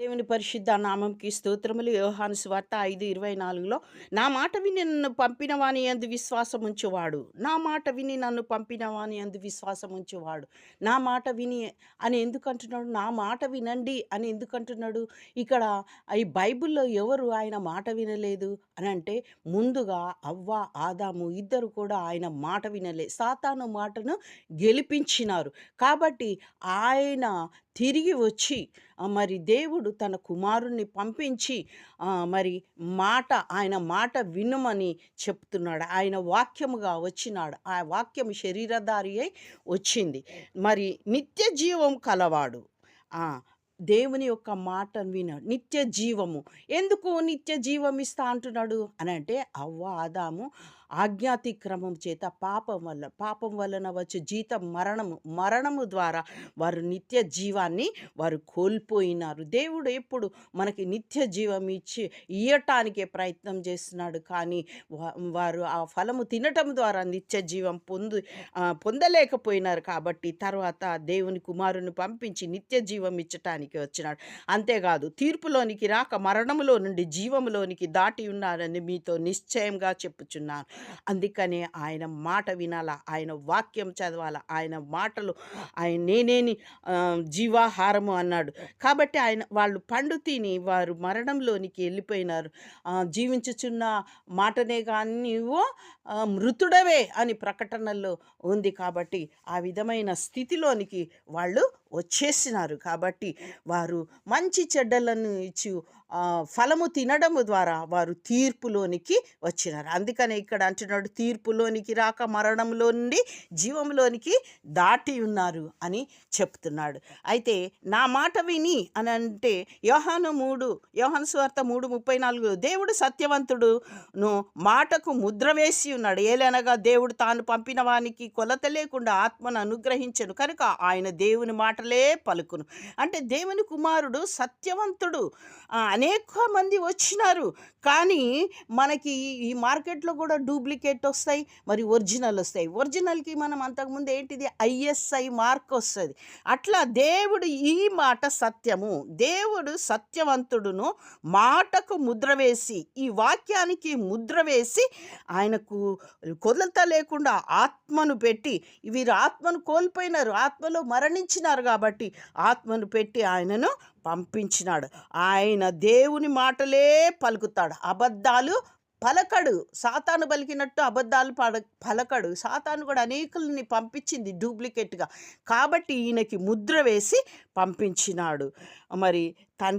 దేవుని పరిశుద్ధ నామంకి స్తోత్రములు. యోహాను స్వార్త ఐదు ఇరవై నాలుగులో నా మాట విని నన్ను పంపిన వాని అందు విశ్వాసం ఉంచువాడు. నా మాట విని నన్ను పంపిన వాని అందు విశ్వాసం ఉంచువాడు. నా మాట విని అని ఎందుకంటున్నాడు నా మాట వినండి అని ఎందుకంటున్నాడు ఇక్కడ ఈ బైబిల్లో ఎవరు ఆయన మాట వినలేదు? అని అంటే ముందుగా అవ్వ ఆదాము ఇద్దరు కూడా ఆయన మాట వినలే. సాతాను మాటను గెలిపించినారు. కాబట్టి ఆయన తిరిగి వచ్చి మరి దేవుడు తన కుమారుణ్ణి పంపించి మరి మాట ఆయన మాట వినుమని చెప్తున్నాడు. ఆయన వాక్యముగా వచ్చినాడు. ఆ వాక్యం శరీరధారి అయి వచ్చింది. మరి నిత్య జీవం కలవాడు. దేవుని యొక్క మాటను వినాడు. నిత్య జీవము. ఎందుకు నిత్య జీవం ఇస్తా అంటున్నాడు? అని అంటే అవ్వ ఆదాము ఆజ్ఞాతిక్రమం చేత పాపం వల్ల పాపం వలన వచ్చే జీతం మరణము మరణము ద్వారా వారు నిత్య జీవాన్ని వారు కోల్పోయినారు. దేవుడు ఎప్పుడు మనకి నిత్య జీవం ఇచ్చి ఇయ్యటానికే ప్రయత్నం చేస్తున్నాడు. కానీ వారు ఆ ఫలము తినటం ద్వారా నిత్య జీవం పొందు పొందలేకపోయినారు. కాబట్టి తర్వాత దేవుని కుమారుని పంపించి నిత్య జీవం ఇచ్చటానికి వచ్చినాడు. అంతేకాదు తీర్పులోనికి రాక మరణములో నుండి జీవములోనికి దాటి ఉన్నారని మీతో నిశ్చయంగా చెప్పుచున్నాను. అందుకనే ఆయన మాట వినాలా ఆయన వాక్యం చదవాలా ఆయన మాటలు ఆయన నేనేని జీవాహారము అన్నాడు. కాబట్టి ఆయన వాళ్ళు పండు తిని వారు మరణంలోనికి వెళ్ళిపోయినారు. జీవించుచున్న మాటనే కానీ నీవు మృతుడవే అని ప్రకటనలో ఉంది కాబట్టి ఆ విధమైన స్థితిలోనికి వాళ్ళు వచ్చేసినారు. కాబట్టి వారు మంచి చెడ్డలను ఇచ్చి ఫలము తినడము ద్వారా వారు తీర్పులోనికి వచ్చినారు. అందుకనే ఇక్కడ అంటున్నాడు తీర్పులోనికి రాక మరణంలో నుండి జీవంలోనికి దాటి ఉన్నారు అని చెప్తున్నాడు. అయితే నా మాట విని అని అంటే యోహాను మూడు యోహాను స్వార్త మూడు ముప్పై నాలుగు దేవుడు సత్యవంతుడును మాటకు ముద్ర వేసి ఉన్నాడు. ఏలనగా దేవుడు తాను పంపిన వానికి కొలత లేకుండా ఆత్మను అనుగ్రహించను. కనుక ఆయన దేవుని మాటలే పలుకును. అంటే దేవుని కుమారుడు సత్యవంతుడు. అనేక మంది వచ్చినారు. కానీ మనకి ఈ మార్కెట్లో కూడా డూప్లికేట్ వస్తాయి మరి ఒరిజినల్ వస్తాయి. ఒరిజినల్కి మనం అంతకుముందు ఏంటిది? ఐఎస్ఐ మార్క్ వస్తుంది. అట్లా దేవుడు ఈ మాట సత్యము దేవుడు సత్యవంతుడును మాటకు ముద్ర వేసి ఈ వాక్యానికి ముద్ర వేసి ఆయనకు కొలత లేకుండా ఆత్మను పెట్టి వీరు ఆత్మను కోల్పోయినారు ఆత్మలో మరణించినారు కాబట్టి ఆత్మను పెట్టి ఆయనను పంపించినాడు. ఆయన దేవుని మాటలే పలుకుతాడు. అబద్ధాలు పలకడు. సాతాను పలికినట్టు అబద్ధాలు పడ పలకడు. సాతాను కూడా అనేకుల్ని పంపించింది డూప్లికేట్గా. కాబట్టి ఈయనకి ముద్ర వేసి పంపించినాడు. మరి తండ్రి